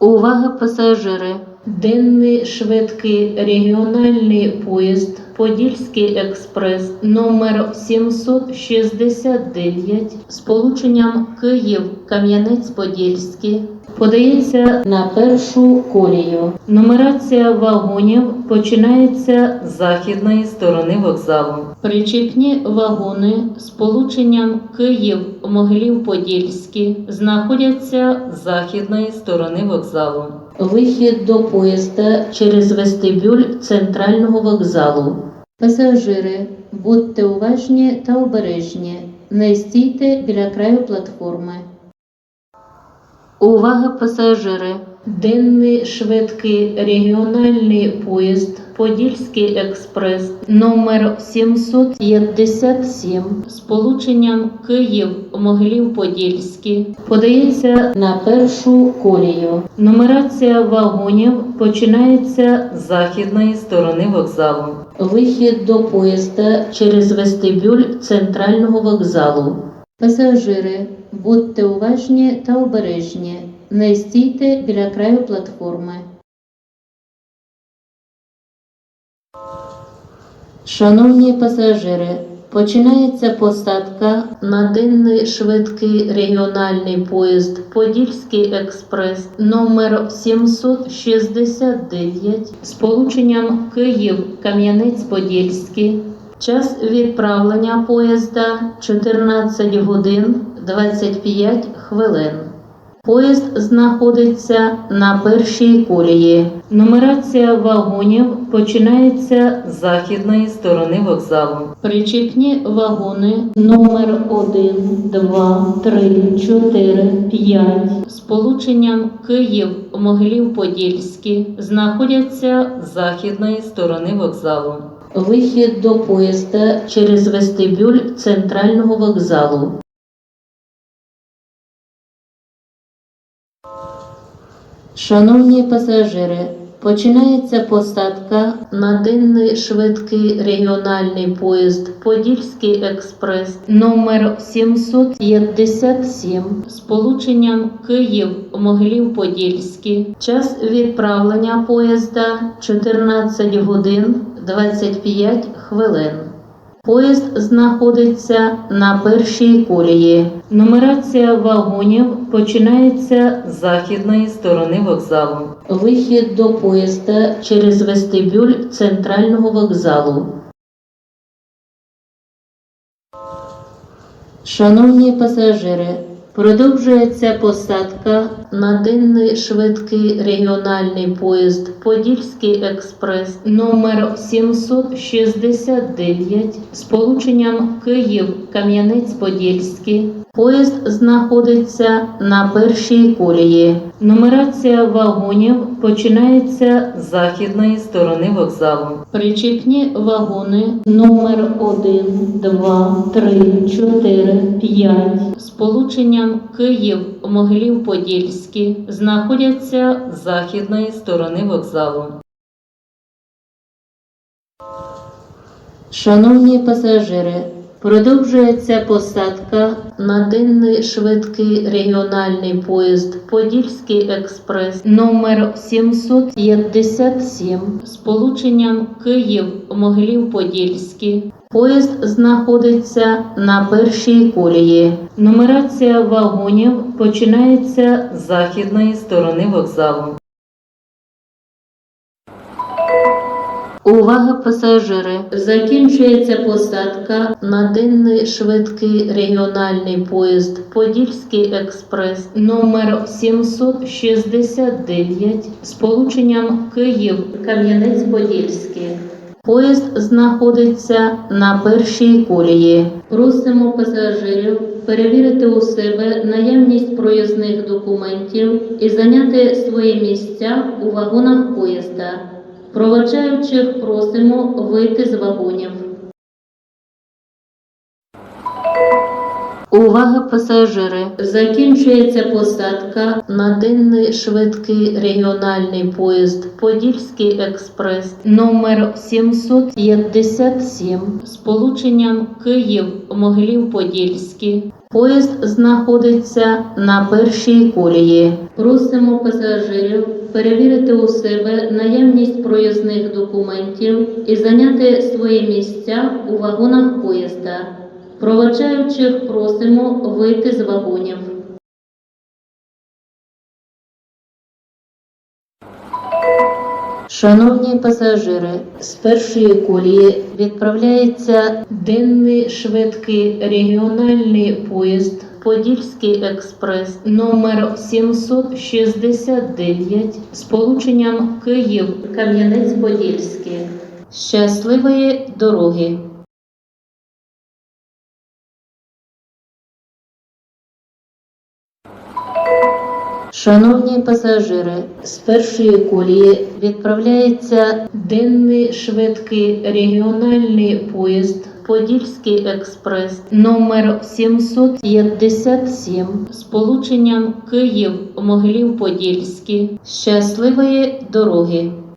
Увага пасажири! Денний швидкий регіональний поїзд Подільський експрес номер 769 з полученням Київ Кам'янець-Подільський подається на першу колію. Нумерація вагонів починається з західної сторони вокзалу. Причіпні вагони з полученням Київ Могилів-Подільський знаходяться з західної сторони вокзалу. Вихід до поїзда через вестибюль центрального вокзалу. Пасажири, будьте уважні та обережні. Не стійте біля краю платформи. Увага пасажири! Денний швидкий регіональний поїзд Подільський експрес номер 757 з полученням Київ Могилів-Подільський подається на першу колію. Нумерація вагонів починається з західної сторони вокзалу. Вихід до поїзда через вестибюль центрального вокзалу. Пасажири, будьте уважні та обережні. Не стійте біля краю платформи. Шановні пасажири, починається посадка на денний швидкий регіональний поїзд Подільський експрес номер 769 з полученням Київ Кам'янець-Подільський. Час відправлення поїзда 14 годин 25 хвилин. Поїзд знаходиться на першій колії. Нумерація вагонів починається з західної сторони вокзалу. Причіпні вагони номер 1, 2, 3, 4, 5 з полученням Київ Могилів-Подільський знаходяться з західної сторони вокзалу. Вихід до поїзда через вестибюль центрального вокзалу. Шановні пасажири, починається посадка на денний швидкий регіональний поїзд Подільський експрес номер 757 з полученням Київ Могилів-Подільський. Час відправлення поїзда 14 годин 25 хвилин. Поїзд знаходиться на першій колії. Нумерація вагонів починається з західної сторони вокзалу. Вихід до поїзда через вестибюль центрального вокзалу. Шановні пасажири, продовжується посадка на денний швидкий регіональний поїзд Подільський експрес номер 769 з полученням Київ Кам'янець-Подільський. Поїзд знаходиться на першій колії. Нумерація вагонів починається з західної сторони вокзалу. Причіпні вагони номер 1, 2, 3, 4, 5 з полученням Київ Могилів-Подільський знаходяться з західної сторони вокзалу. Шановні пасажири, продовжується посадка на денний швидкий регіональний поїзд Подільський експрес номер 757 з полученням Київ Могилів-Подільський. Поїзд знаходиться на першій колії. Нумерація вагонів починається з західної сторони вокзалу. Увага пасажири! Закінчується посадка на денний швидкий регіональний поїзд Подільський експрес номер 769 з полученням Київ Кам'янець-Подільський. Поїзд знаходиться на першій колії. Просимо пасажирів перевірити у себе наявність проїзних документів і зайняти свої місця у вагонах поїзда. Проводжаючих просимо вийти з вагонів. Увага пасажири! Закінчується посадка на денний швидкий регіональний поїзд Подільський експрес номер 757 з полученням Київ Могилів-Подільський. Поїзд знаходиться на першій колії. Просимо пасажирів перевірити у себе наявність проїзних документів і зайняти свої місця у вагонах поїзда. Проводжаючих просимо вийти з вагонів. Шановні пасажири, з першої колії відправляється денний швидкий регіональний поїзд Подільський експрес номер 769 з полученням Київ Кам'янець-Подільський. Щасливої дороги! Шановні пасажири, з першої колії відправляється денний швидкий регіональний поїзд Подільський експрес номер 757 з полученням Київ Могилів Подільський. Щасливої дороги!